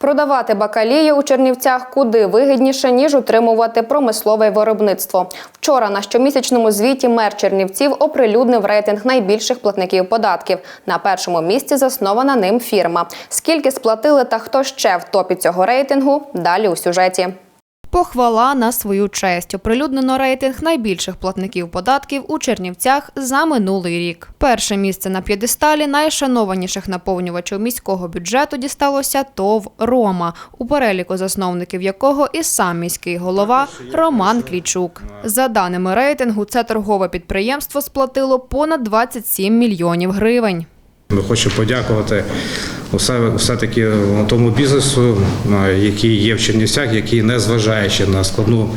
Продавати бакалію у Чернівцях куди вигідніше, ніж утримувати промислове виробництво. Вчора на щомісячному звіті мер Чернівців оприлюднив рейтинг найбільших платників податків. На першому місці заснована ним фірма. Скільки сплатили та хто ще в топі цього рейтингу? Далі у сюжеті. Похвала на свою честь. Оприлюднено рейтинг найбільших платників податків у Чернівцях за минулий рік. Перше місце на п'єдесталі найшанованіших наповнювачів міського бюджету дісталося ТОВ Рома, у переліку засновників якого і сам міський голова Роман Клічук. За даними рейтингу, це торгове підприємство сплатило понад 27 мільйонів гривень. Ми хочемо подякувати все-таки тому бізнесу, який є в Чернівцях, який, незважаючи на складну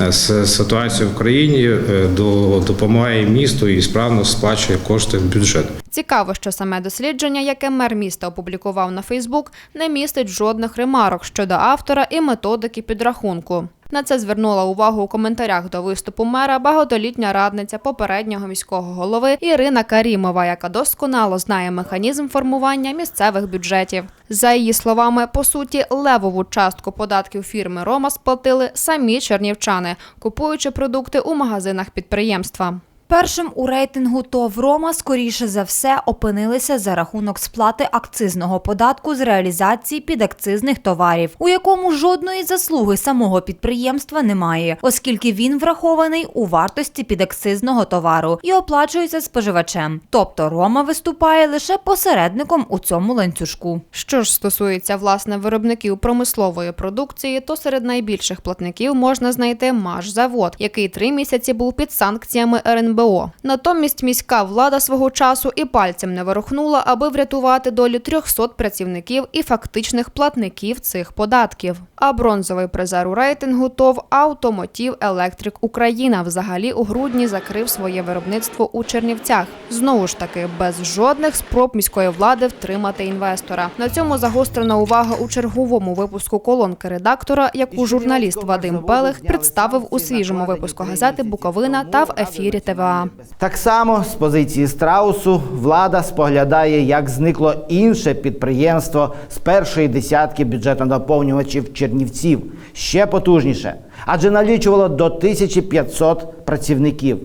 е, ситуацію в країні, е, допомагає місту і справно сплачує кошти в бюджет. Цікаво, що саме дослідження, яке мер міста опублікував на Фейсбук, не містить жодних ремарок щодо автора і методики підрахунку. На це звернула увагу у коментарях до виступу мера багатолітня радниця попереднього міського голови Ірина Карімова, яка досконало знає механізм формування місцевих бюджетів. За її словами, по суті, левову частку податків фірми Рома сплатили самі чернівчани, купуючи продукти у магазинах підприємства. Першим у рейтингу ТОВ Рома, скоріше за все, опинилися за рахунок сплати акцизного податку з реалізації підакцизних товарів, у якому жодної заслуги самого підприємства немає, оскільки він врахований у вартості підакцизного товару і оплачується споживачем. Тобто Рома виступає лише посередником у цьому ланцюжку. Що ж стосується власне виробників промислової продукції, то серед найбільших платників можна знайти Машзавод, який три місяці був під санкціями РНБО. Натомість міська влада свого часу і пальцем не ворухнула, аби врятувати долю 300 працівників і фактичних платників цих податків. А бронзовий призер у рейтингу ТОВ Автомотів Електрик Україна взагалі у грудні закрив своє виробництво у Чернівцях. Знову ж таки, без жодних спроб міської влади втримати інвестора. На цьому загострена увага у черговому випуску колонки редактора, яку журналіст Вадим Пелих представив у свіжому випуску газети Буковина та в ефірі ТВА. Так само з позиції страусу влада споглядає, як зникло інше підприємство з першої десятки бюджетонаповнювачів Чернівців ще потужніше, адже налічувало до 1500 працівників.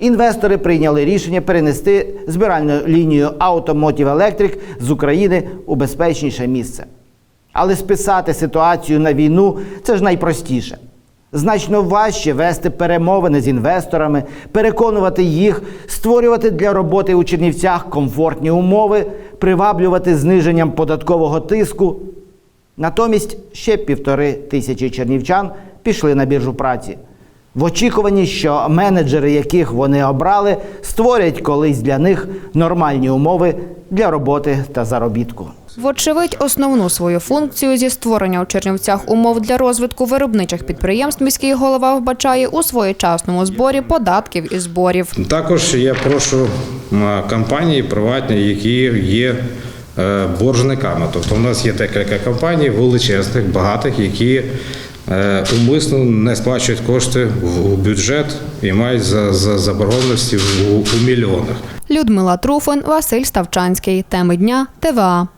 Інвестори прийняли рішення перенести збиральну лінію Automotive Electric з України у безпечніше місце. Але списати ситуацію на війну це ж найпростіше. Значно важче вести перемовини з інвесторами, переконувати їх, створювати для роботи у Чернівцях комфортні умови, приваблювати зниженням податкового тиску. Натомість ще півтори тисячі чернівчан пішли на біржу праці. В очікуванні, що менеджери, яких вони обрали, створять колись для них нормальні умови для роботи та заробітку. Вочевидь, основну свою функцію зі створення у Чернівцях умов для розвитку виробничих підприємств міський голова вбачає у своєчасному зборі податків і зборів. Також я прошу компанії приватні, які є е, боржниками. Тобто у нас є декілька компаній величезних, багатих, які е, умисно не сплачують кошти в бюджет і мають за, за заборгованості у, у мільйонах. Людмила Труфин, Василь Ставчанський. Теми дня ТВА.